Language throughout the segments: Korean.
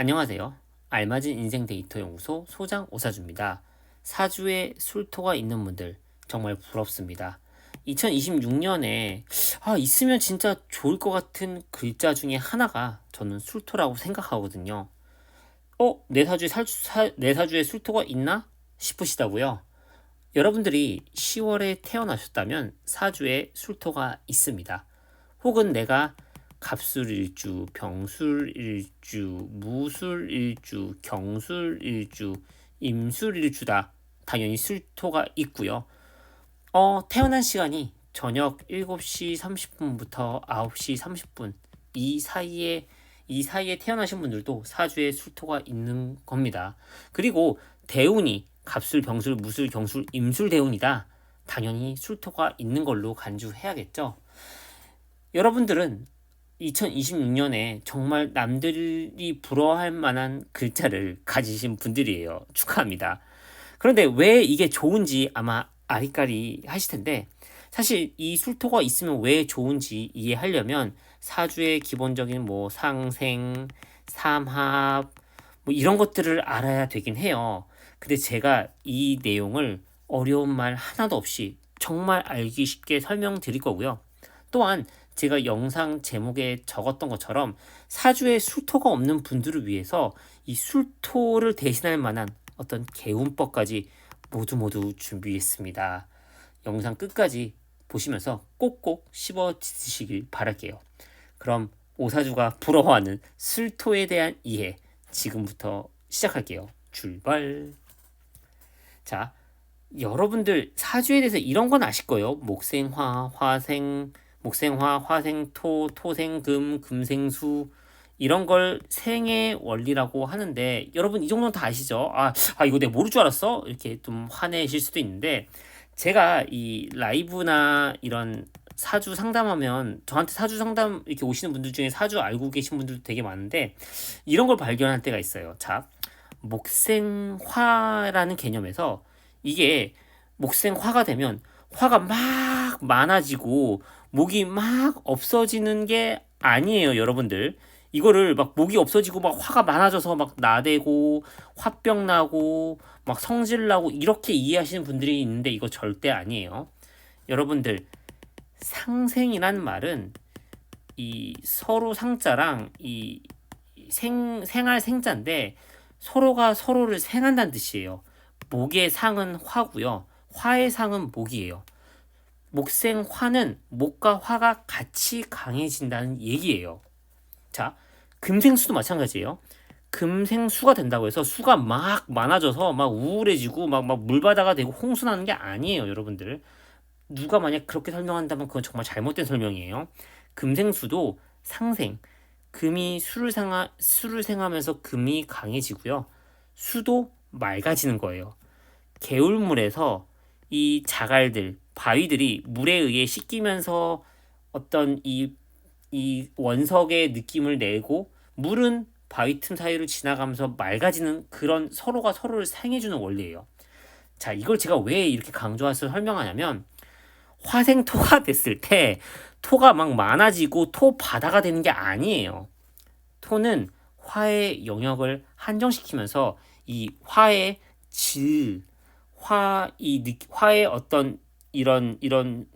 안녕하세요. 알맞은 인생 데이터 연구소 소장 오사주입니다. 사주에 술토가 있는 분들 정말 부럽습니다. 2026년에 아, 있으면 진짜 좋을 것 같은 글자 중에 하나가 저는 술토라고 생각하거든요. 어, 내 사주에 살, 사, 내 사주에 술토가 있나 싶으시다고요? 여러분들이 10월에 태어나셨다면 사주에 술토가 있습니다. 혹은 내가 갑술일주, 병술일주, 무술일주, 경술일주, 임술일주다. 당연히 술토가 있고요. 어, 태어난 시간이 저녁 7시 30분부터 9시 30분 이 사이에 이 사이에 태어나신 분들도 사주에 술토가 있는 겁니다. 그리고 대운이 갑술, 병술, 무술, 경술, 임술 대운이다. 당연히 술토가 있는 걸로 간주해야겠죠. 여러분들은 2026년에 정말 남들이 부러워할 만한 글자를 가지신 분들이에요. 축하합니다. 그런데 왜 이게 좋은지 아마 아리까리 하실 텐데 사실 이 술토가 있으면 왜 좋은지 이해하려면 사주의 기본적인 뭐 상생, 삼합 뭐 이런 것들을 알아야 되긴 해요. 근데 제가 이 내용을 어려운 말 하나도 없이 정말 알기 쉽게 설명드릴 거고요. 또한 제가 영상 제목에 적었던 것처럼 사주에 술토가 없는 분들을 위해서 이 술토를 대신할 만한 어떤 개운법까지 모두 모두 준비했습니다. 영상 끝까지 보시면서 꼭꼭 씹어 드시길 바랄게요. 그럼 오사주가 부러워하는 술토에 대한 이해 지금부터 시작할게요. 출발. 자, 여러분들 사주에 대해서 이런 건 아실 거예요. 목생화, 화생, 목생화, 화생토, 토생금, 금생수 이런 걸 생의 원리라고 하는데 여러분 이 정도는 다 아시죠? 아, 아 이거 내가 모를 줄 알았어? 이렇게 좀 화내실 수도 있는데 제가 이 라이브나 이런 사주 상담하면 저한테 사주 상담 이렇게 오시는 분들 중에 사주 알고 계신 분들도 되게 많은데 이런 걸 발견할 때가 있어요. 자, 목생화라는 개념에서 이게 목생화가 되면 화가 막 많아지고 목이 막 없어지는 게 아니에요, 여러분들. 이거를 막 목이 없어지고 막 화가 많아져서 막 나대고 화병 나고 막 성질 나고 이렇게 이해하시는 분들이 있는데 이거 절대 아니에요. 여러분들 상생이란 말은 이 서로 상자랑 이 생, 생할 생자인데 서로가 서로를 생한다는 뜻이에요. 목의 상은 화고요. 화의 상은 목이에요. 목생 화는 목과 화가 같이 강해진다는 얘기예요. 자, 금생수도 마찬가지예요. 금생수가 된다고 해서 수가 막 많아져서 막 우울해지고 막, 막 물바다가 되고 홍수나는 게 아니에요, 여러분들. 누가 만약 그렇게 설명한다면 그건 정말 잘못된 설명이에요. 금생수도 상생, 금이 수를 생하, 수를 생하면서 금이 강해지고요. 수도 맑아지는 거예요. 개울물에서 이 자갈들, 바위들이 물에 의해 씻기면서 어떤 이, 이 원석의 느낌을 내고 물은 바위 틈 사이를 지나가면서 맑아지는 그런 서로가 서로를 상해주는 원리예요. 자, 이걸 제가 왜 이렇게 강조해서 설명하냐면 화생토가 됐을 때 토가 막 많아지고 토 바다가 되는 게 아니에요. 토는 화의 영역을 한정시키면서 이 화의 질, 화, 이 화의 어떤 이런 이런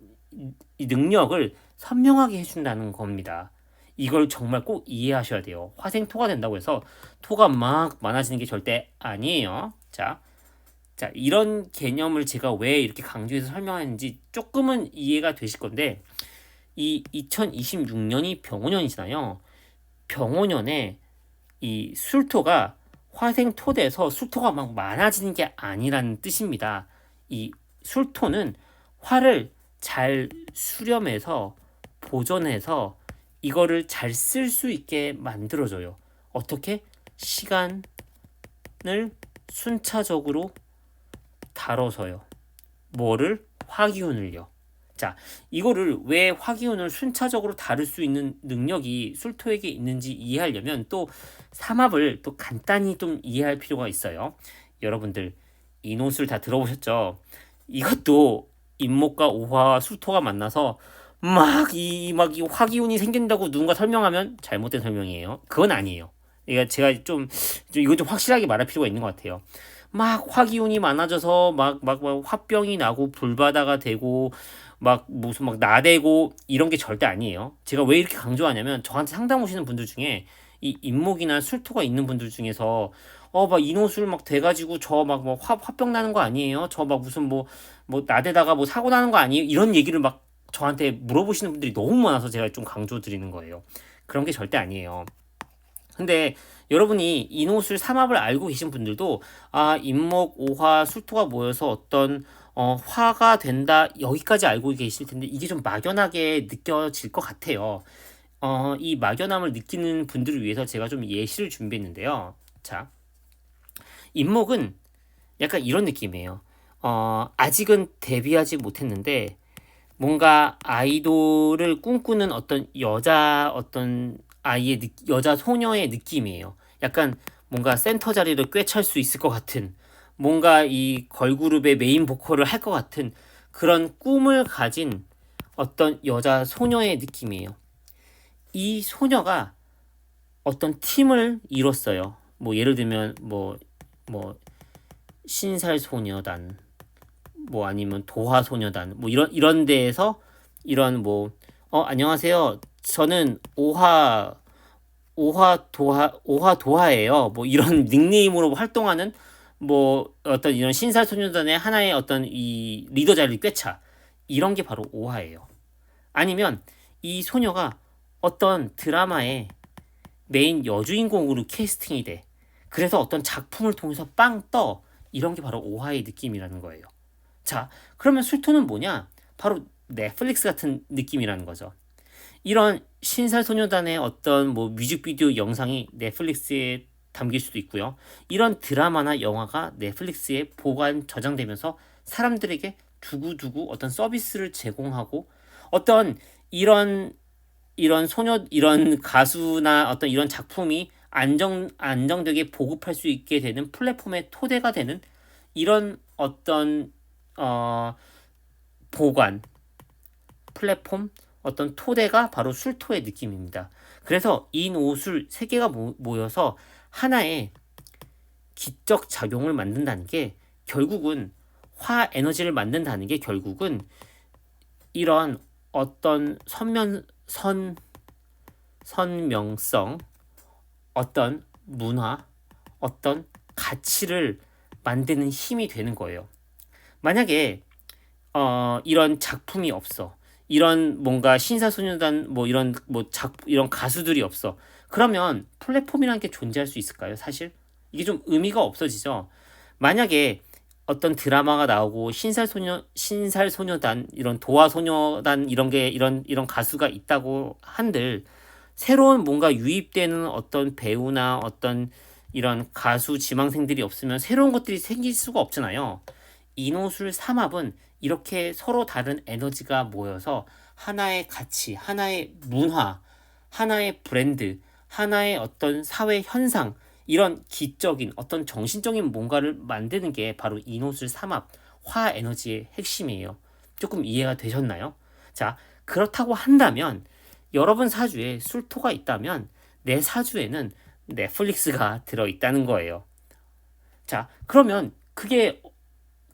이 능력을 선명하게 해준다는 겁니다. 이걸 정말 꼭 이해하셔야 돼요. 화생토가 된다고 해서 토가 막 많아지는 게 절대 아니에요. 자, 자 이런 개념을 제가 왜 이렇게 강조해서 설명하는지 조금은 이해가 되실 건데 이 2026년이 병원년이잖아요. 병원년에 이 술토가 화생토돼서 술토가 막 많아지는 게 아니라는 뜻입니다. 이 술토는 화를 잘 수렴해서 보존해서 이거를 잘 쓸 수 있게 만들어줘요. 어떻게? 시간을 순차적으로 다뤄서요. 뭐를? 화기운을요. 자, 이거를 왜 화기운을 순차적으로 다룰 수 있는 능력이 술토에게 있는지 이해하려면 또 삼합을 또 간단히 좀 이해할 필요가 있어요. 여러분들 이 노술 다 들어보셨죠? 이것도 임목과 오화와 술토가 만나서 막 이 막 이 화기운이 생긴다고 누군가 설명하면 잘못된 설명이에요. 그건 아니에요. 이거 제가 좀, 좀 이거 좀 확실하게 말할 필요가 있는 것 같아요. 막 화기운이 많아져서 막, 막, 막 화병이 나고 불바다가 되고 막 무슨 막 나대고 이런 게 절대 아니에요. 제가 왜 이렇게 강조하냐면 저한테 상담 오시는 분들 중에 이 인목이나 술토가 있는 분들 중에서 어 막 인호술 막 돼가지고 저 막 뭐 화병 나는 거 아니에요? 저 막 무슨 뭐뭐 나대다가 뭐 사고 나는 거 아니에요? 이런 얘기를 막 저한테 물어보시는 분들이 너무 많아서 제가 좀 강조 드리는 거예요. 그런 게 절대 아니에요. 근데 여러분이 인호술 삼합을 알고 계신 분들도 아 인목 오화 술토가 모여서 어떤 어, 화가 된다 여기까지 알고 계실 텐데 이게 좀 막연하게 느껴질 것 같아요. 어, 이 막연함을 느끼는 분들을 위해서 제가 좀 예시를 준비했는데요. 자, 인목은 약간 이런 느낌이에요. 어, 아직은 데뷔하지 못했는데 뭔가 아이돌을 꿈꾸는 어떤 여자 어떤 아이의 느, 여자 소녀의 느낌이에요. 약간 뭔가 센터 자리를 꿰찰 수 있을 것 같은 뭔가 이 걸그룹의 메인 보컬을 할 것 같은 그런 꿈을 가진 어떤 여자 소녀의 느낌이에요. 이 소녀가 어떤 팀을 이뤘어요. 뭐 예를 들면 뭐뭐 뭐 신살 소녀단 뭐 아니면 도화 소녀단 뭐 이런 이런 데에서 이런 뭐 어 안녕하세요. 저는 오화 오화 도화 오화 도화예요. 뭐 이런 닉네임으로 활동하는 뭐 어떤 이런 신살 소녀단의 하나의 어떤 이 리더 자리를 꿰차 이런 게 바로 오화예요. 아니면 이 소녀가 어떤 드라마의 메인 여주인공으로 캐스팅이 돼. 그래서 어떤 작품을 통해서 빵 떠. 이런 게 바로 오화의 느낌이라는 거예요. 자, 그러면 술토는 뭐냐? 바로 넷플릭스 같은 느낌이라는 거죠. 이런 신살소녀단의 어떤 뭐 뮤직비디오 영상이 넷플릭스에 담길 수도 있고요. 이런 드라마나 영화가 넷플릭스에 보관 저장되면서 사람들에게 두고두고 어떤 서비스를 제공하고 어떤 이런 이런 소녀 이런 가수나 어떤 이런 작품이 안정 안정되게 보급할 수 있게 되는 플랫폼의 토대가 되는 이런 어떤 어 보관 플랫폼 어떤 토대가 바로 술토의 느낌입니다. 그래서 인오술 세 개가 모여서 하나의 기적 작용을 만든다는 게 결국은 화 에너지를 만든다는 게 결국은 이런 어떤 선면 선 선명성 어떤 문화 어떤 가치를 만드는 힘이 되는 거예요. 만약에 어, 이런 작품이 없어. 이런 뭔가 신사소녀단 뭐 이런 뭐 작 이런 가수들이 없어. 그러면 플랫폼이라는 게 존재할 수 있을까요? 사실 이게 좀 의미가 없어지죠. 만약에 어떤 드라마가 나오고 신살 소녀 신살 소녀단 이런 도화 소녀단 이런 게 이런 이런 가수가 있다고 한들 새로운 뭔가 유입되는 어떤 배우나 어떤 이런 가수 지망생들이 없으면 새로운 것들이 생길 수가 없잖아요. 인호술 삼합은 이렇게 서로 다른 에너지가 모여서 하나의 가치, 하나의 문화, 하나의 브랜드, 하나의 어떤 사회 현상, 이런 기적인 어떤 정신적인 뭔가를 만드는 게 바로 인호술 삼합, 화 에너지의 핵심이에요. 조금 이해가 되셨나요? 자, 그렇다고 한다면 여러분 사주에 술토가 있다면 내 사주에는 넷플릭스가 들어있다는 거예요. 자, 그러면 그게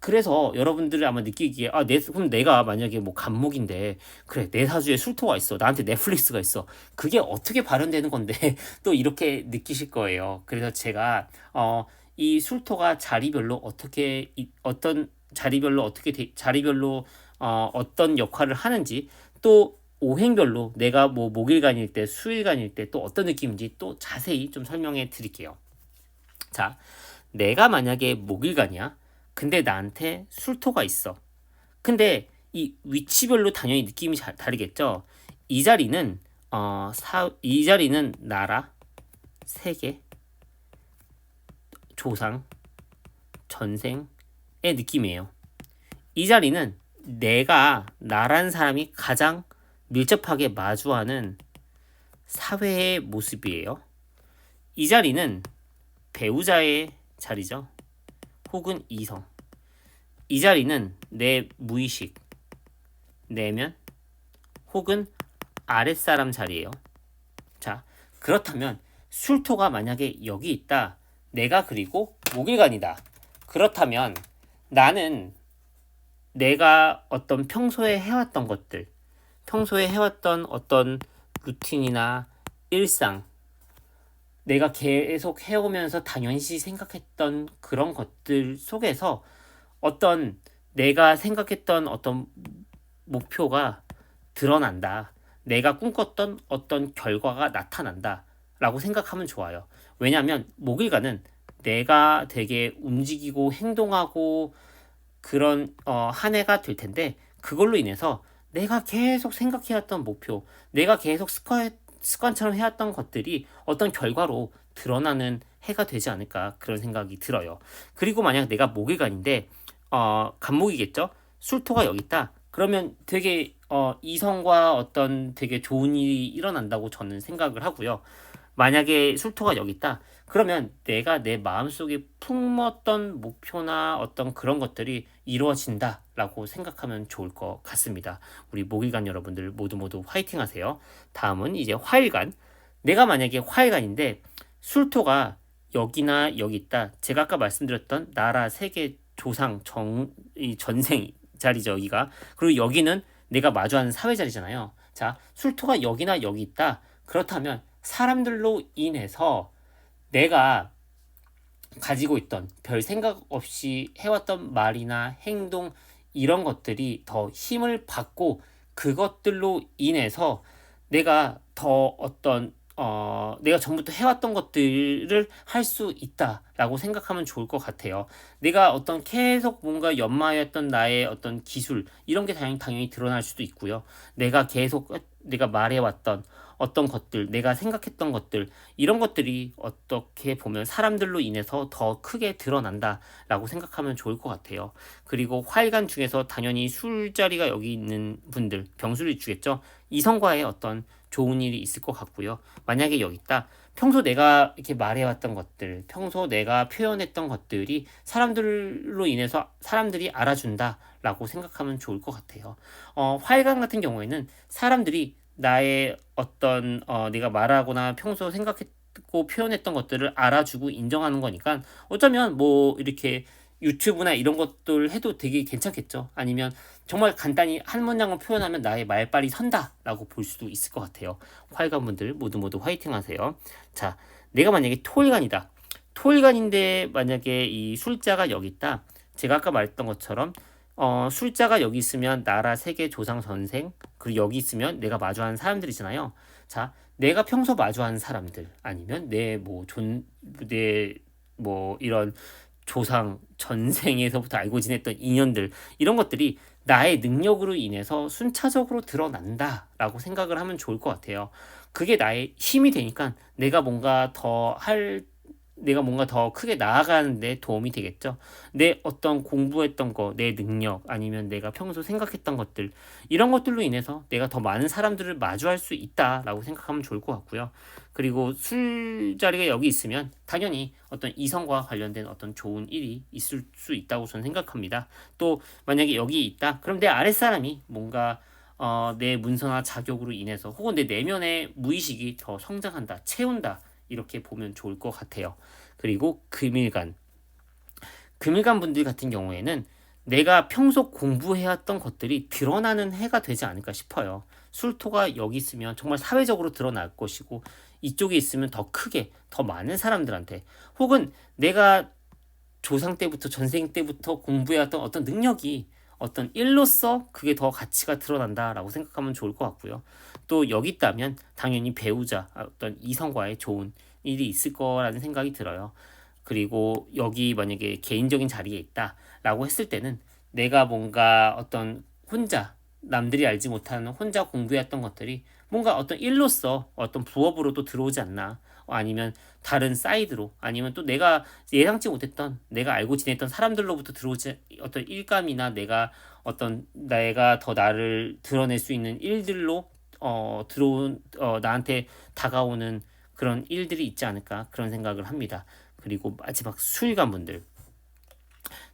그래서 여러분들이 아마 느끼기에 아, 내, 그럼 내가 만약에 뭐 감목인데 그래 내 사주에 술토가 있어 나한테 넷플릭스가 있어 그게 어떻게 발현되는 건데 또 이렇게 느끼실 거예요. 그래서 제가 어, 이 술토가 자리별로 어떻게 이, 어떤 자리별로 어떻게 되, 자리별로 어, 어떤 역할을 하는지 또 오행별로 내가 뭐 목일간일 때 수일간일 때 또 어떤 느낌인지 또 자세히 좀 설명해 드릴게요. 자, 내가 만약에 목일간이야. 근데 나한테 술토가 있어. 근데 이 위치별로 당연히 느낌이 잘 다르겠죠. 이 자리는 어, 사, 이 자리는 나라, 세계, 조상, 전생의 느낌이에요. 이 자리는 내가 나란 사람이 가장 밀접하게 마주하는 사회의 모습이에요. 이 자리는 배우자의 자리죠. 혹은 이성. 이 자리는 내 무의식, 내면, 혹은 아랫사람 자리예요. 자, 그렇다면 술토가 만약에 여기 있다. 내가 그리고 목일간이다. 그렇다면 나는 내가 어떤 평소에 해왔던 것들, 평소에 해왔던 어떤 루틴이나 일상, 내가 계속 해오면서 당연시 생각했던 그런 것들 속에서 어떤 내가 생각했던 어떤 목표가 드러난다. 내가 꿈꿨던 어떤 결과가 나타난다. 라고 생각하면 좋아요. 왜냐하면 목일가는 내가 되게 움직이고 행동하고 그런 어, 한 해가 될 텐데 그걸로 인해서 내가 계속 생각해왔던 목표, 내가 계속 습관, 습관처럼 해왔던 것들이 어떤 결과로 드러나는 해가 되지 않을까 그런 생각이 들어요. 그리고 만약 내가 목일간인데 어, 간목이겠죠? 술토가 여기 있다. 그러면 되게 어, 이성과 어떤 되게 좋은 일이 일어난다고 저는 생각을 하고요. 만약에 술토가 여기 있다. 그러면 내가 내 마음속에 품었던 목표나 어떤 그런 것들이 이루어진다라고 생각하면 좋을 것 같습니다. 우리 목일간 여러분들 모두 모두 화이팅 하세요. 다음은 이제 화일간. 내가 만약에 화일간인데 술토가 여기나 여기 있다. 제가 아까 말씀드렸던 나라 세계 조상 정, 이 전생 자리죠, 여기가. 그리고 여기는 내가 마주하는 사회 자리잖아요. 자, 술토가 여기나 여기 있다. 그렇다면 사람들로 인해서 내가 가지고 있던 별 생각 없이 해왔던 말이나 행동 이런 것들이 더 힘을 받고 그것들로 인해서 내가 더 어떤 어, 내가 전부터 해왔던 것들을 할 수 있다라고 생각하면 좋을 것 같아요. 내가 어떤 계속 뭔가 연마했던 나의 어떤 기술 이런 게 당연히, 드러날 수도 있고요. 내가 계속 내가 말해왔던 어떤 것들, 내가 생각했던 것들, 이런 것들이 어떻게 보면 사람들로 인해서 더 크게 드러난다라고 생각하면 좋을 것 같아요. 그리고 화일간 중에서 당연히 술자리가 여기 있는 분들, 병술이 주겠죠. 이성과의 어떤 좋은 일이 있을 것 같고요. 만약에 여기 있다. 평소 내가 이렇게 말해왔던 것들, 평소 내가 표현했던 것들이 사람들로 인해서 사람들이 알아준다라고 생각하면 좋을 것 같아요. 어, 화일간 같은 경우에는 사람들이 나의 어떤 어, 내가 말하거나 평소 생각했고 표현했던 것들을 알아주고 인정하는 거니까 어쩌면 뭐 이렇게 유튜브나 이런 것들 해도 되게 괜찮겠죠. 아니면 정말 간단히 한 문장을 표현하면 나의 말빨이 선다라고 볼 수도 있을 것 같아요. 화일관 분들 모두 모두 화이팅 하세요. 자, 내가 만약에 토일관이다. 토일관인데 만약에 이 술자가 여기 있다. 제가 아까 말했던 것처럼 어, 술자가 여기 있으면 나라 세계 조상 전생 그리고 여기 있으면 내가 마주하는 사람들이잖아요. 자, 내가 평소 마주하는 사람들 아니면 내 뭐 존 내 뭐 이런 조상 전생에서부터 알고 지냈던 인연들 이런 것들이 나의 능력으로 인해서 순차적으로 드러난다라고 생각을 하면 좋을 것 같아요. 그게 나의 힘이 되니까 내가 뭔가 더 할 내가 뭔가 더 크게 나아가는데 도움이 되겠죠. 내 어떤 공부했던 거, 내 능력, 아니면 내가 평소 생각했던 것들, 이런 것들로 인해서 내가 더 많은 사람들을 마주할 수 있다라고 생각하면 좋을 것 같고요. 그리고 술자리가 여기 있으면 당연히 어떤 이성과 관련된 어떤 좋은 일이 있을 수 있다고 저는 생각합니다. 또 만약에 여기 있다, 그럼 내 아랫사람이 뭔가 어, 내 문서나 자격으로 인해서 혹은 내 내면의 무의식이 더 성장한다, 채운다, 이렇게 보면 좋을 것 같아요. 그리고 금일간. 금일간 분들 같은 경우에는 내가 평소 공부해왔던 것들이 드러나는 해가 되지 않을까 싶어요. 술토가 여기 있으면 정말 사회적으로 드러날 것이고 이쪽에 있으면 더 크게 더 많은 사람들한테 혹은 내가 조상 때부터 전생 때부터 공부해왔던 어떤 능력이 어떤 일로서 그게 더 가치가 드러난다라고 생각하면 좋을 것 같고요. 또 여기 있다면 당연히 배우자 어떤 이성과의 좋은 일이 있을 거라는 생각이 들어요. 그리고 여기 만약에 개인적인 자리에 있다라고 했을 때는 내가 뭔가 어떤 혼자 남들이 알지 못하는 혼자 공부했던 것들이 뭔가 어떤 일로서 어떤 부업으로도 들어오지 않나 아니면 다른 사이드로 아니면 또 내가 예상치 못했던 내가 알고 지냈던 사람들로부터 들어오지 어떤 일감이나 내가 어떤 내가 더 나를 드러낼 수 있는 일들로 어 들어온 어 나한테 다가오는 그런 일들이 있지 않을까 그런 생각을 합니다. 그리고 마지막 술관 분들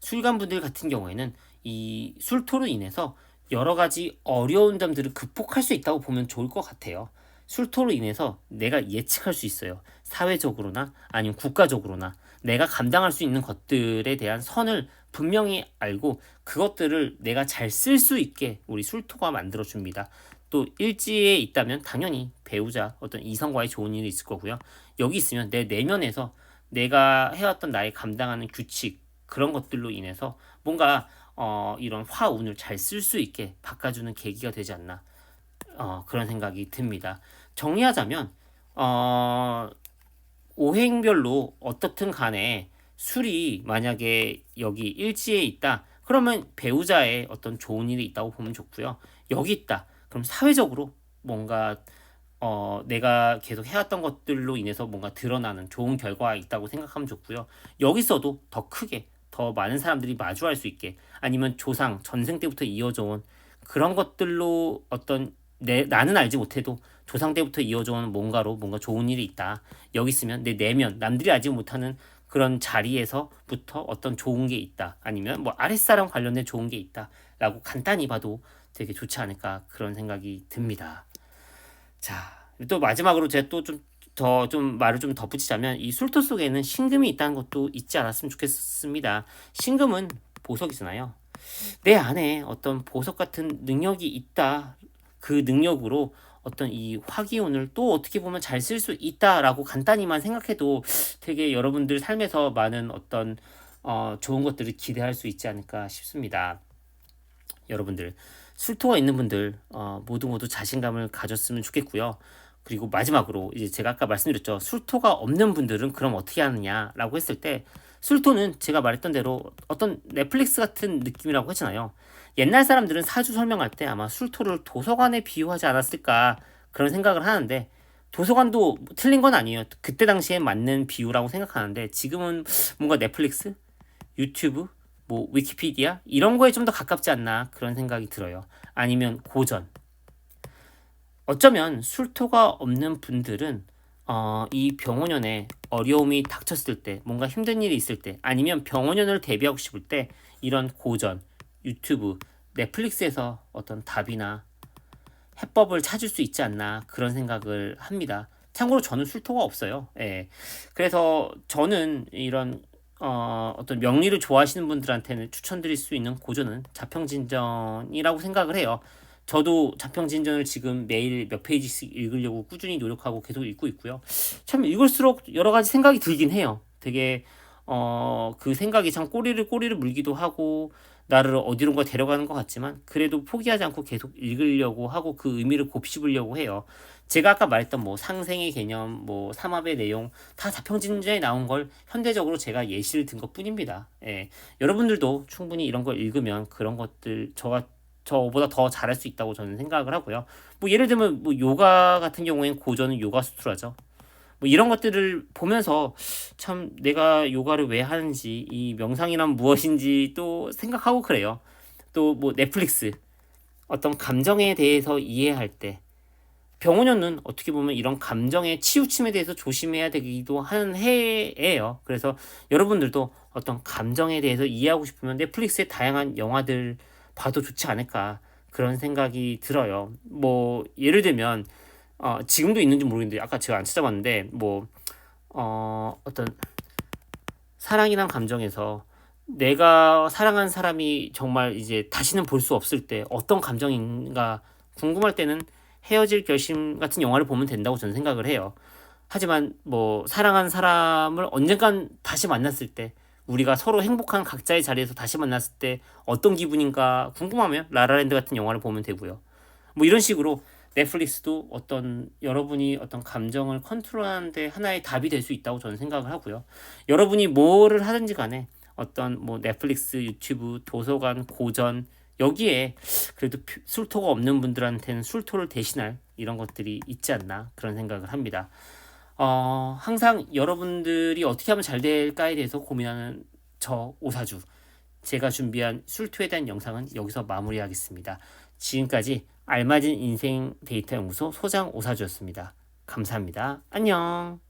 술관 분들 같은 경우에는 이 술토로 인해서 여러 가지 어려운 점들을 극복할 수 있다고 보면 좋을 것 같아요. 술토로 인해서 내가 예측할 수 있어요. 사회적으로나 아니면 국가적으로나 내가 감당할 수 있는 것들에 대한 선을 분명히 알고 그것들을 내가 잘 쓸 수 있게 우리 술토가 만들어 줍니다. 또 일지에 있다면 당연히 배우자 어떤 이성과의 좋은 일이 있을 거고요. 여기 있으면 내 내면에서 내가 해왔던 나의 감당하는 규칙 그런 것들로 인해서 뭔가 어, 이런 화운을 잘 쓸 수 있게 바꿔주는 계기가 되지 않나 어, 그런 생각이 듭니다. 정리하자면 어, 오행별로 어떻든 간에 술이 만약에 여기 일지에 있다 그러면 배우자의 어떤 좋은 일이 있다고 보면 좋고요. 여기 있다. 그럼 사회적으로 뭔가 어, 내가 계속 해왔던 것들로 인해서 뭔가 드러나는 좋은 결과가 있다고 생각하면 좋고요. 여기서도 더 크게 더 많은 사람들이 마주할 수 있게 아니면 조상 전생 때부터 이어져 온 그런 것들로 어떤 내 나는 알지 못해도 조상 때부터 이어져 온 뭔가로 뭔가 좋은 일이 있다. 여기 있으면 내 내면 남들이 알지 못하는 그런 자리에서부터 어떤 좋은 게 있다. 아니면 뭐 아랫사람 관련된 좋은 게 있다 라고 간단히 봐도 되게 좋지 않을까 그런 생각이 듭니다. 자, 또 마지막으로 제가 또 좀더좀 말을 좀 덧붙이자면 이 술토 속에는 신금이 있다는 것도 잊지 않았으면 좋겠습니다. 신금은 보석이잖아요. 내 안에 어떤 보석 같은 능력이 있다. 그 능력으로 어떤 이 화기운을 또 어떻게 보면 잘 쓸 수 있다라고 간단히만 생각해도 되게 여러분들 삶에서 많은 어떤 어, 좋은 것들을 기대할 수 있지 않을까 싶습니다. 여러분들 술토가 있는 분들 어, 모두 모두 자신감을 가졌으면 좋겠고요. 그리고 마지막으로 이제 제가 아까 말씀드렸죠. 술토가 없는 분들은 그럼 어떻게 하느냐라고 했을 때 술토는 제가 말했던 대로 어떤 넷플릭스 같은 느낌이라고 했잖아요. 옛날 사람들은 사주 설명할 때 아마 술토를 도서관에 비유하지 않았을까 그런 생각을 하는데 도서관도 틀린 건 아니에요. 그때 당시에 맞는 비유라고 생각하는데 지금은 뭔가 넷플릭스, 유튜브, 뭐 위키피디아 이런 거에 좀 더 가깝지 않나 그런 생각이 들어요. 아니면 고전. 어쩌면 술토가 없는 분들은 어, 이 병원연에 어려움이 닥쳤을 때, 뭔가 힘든 일이 있을 때, 아니면 병원연을 대비하고 싶을 때 이런 고전, 유튜브, 넷플릭스에서 어떤 답이나 해법을 찾을 수 있지 않나 그런 생각을 합니다. 참고로 저는 술토가 없어요. 예. 그래서 저는 이런 어, 어떤 명리를 좋아하시는 분들한테는 추천드릴 수 있는 고전은 자평진전이라고 생각을 해요. 저도 자평진전을 지금 매일 몇 페이지씩 읽으려고 꾸준히 노력하고 계속 읽고 있고요. 참 읽을수록 여러 가지 생각이 들긴 해요. 되게 어, 그 생각이 참 꼬리를 꼬리를 물기도 하고 나를 어디론가 데려가는 것 같지만 그래도 포기하지 않고 계속 읽으려고 하고 그 의미를 곱씹으려고 해요. 제가 아까 말했던 뭐 상생의 개념, 뭐 삼합의 내용 다 자평진전에 나온 걸 현대적으로 제가 예시를 든 것뿐입니다. 예. 여러분들도 충분히 이런 걸 읽으면 그런 것들 저가 저보다 더 잘할 수 있다고 저는 생각을 하고요. 뭐 예를 들면 뭐 요가 같은 경우에는 고전은 요가 수트라죠. 뭐 이런 것들을 보면서 참 내가 요가를 왜 하는지 이 명상이란 무엇인지 또 생각하고 그래요. 또 뭐 넷플릭스 어떤 감정에 대해서 이해할 때 병원연은 어떻게 보면 이런 감정의 치우침에 대해서 조심해야 되기도 하는 해예요. 그래서 여러분들도 어떤 감정에 대해서 이해하고 싶으면 넷플릭스의 다양한 영화들 봐도 좋지 않을까 그런 생각이 들어요. 뭐 예를 들면 어, 지금도 있는지 모르겠는데 아까 제가 안 찾아봤는데 뭐 어, 어떤 사랑이란 감정에서 내가 사랑한 사람이 정말 이제 다시는 볼 수 없을 때 어떤 감정인가 궁금할 때는 헤어질 결심 같은 영화를 보면 된다고 저는 생각을 해요. 하지만 뭐 사랑한 사람을 언젠간 다시 만났을 때 우리가 서로 행복한 각자의 자리에서 다시 만났을 때 어떤 기분인가 궁금하면 라라랜드 같은 영화를 보면 되고요. 뭐 이런 식으로 넷플릭스도 어떤 여러분이 어떤 감정을 컨트롤하는데 하나의 답이 될 수 있다고 저는 생각을 하고요. 여러분이 뭐를 하든지 간에 어떤 뭐 넷플릭스, 유튜브, 도서관, 고전 여기에 그래도 술토가 없는 분들한테는 술토를 대신할 이런 것들이 있지 않나 그런 생각을 합니다. 어, 항상 여러분들이 어떻게 하면 잘 될까에 대해서 고민하는 저 오사주 제가 준비한 술토에 대한 영상은 여기서 마무리하겠습니다. 지금까지 알맞은 인생 데이터 연구소 소장 오사주였습니다. 감사합니다. 안녕.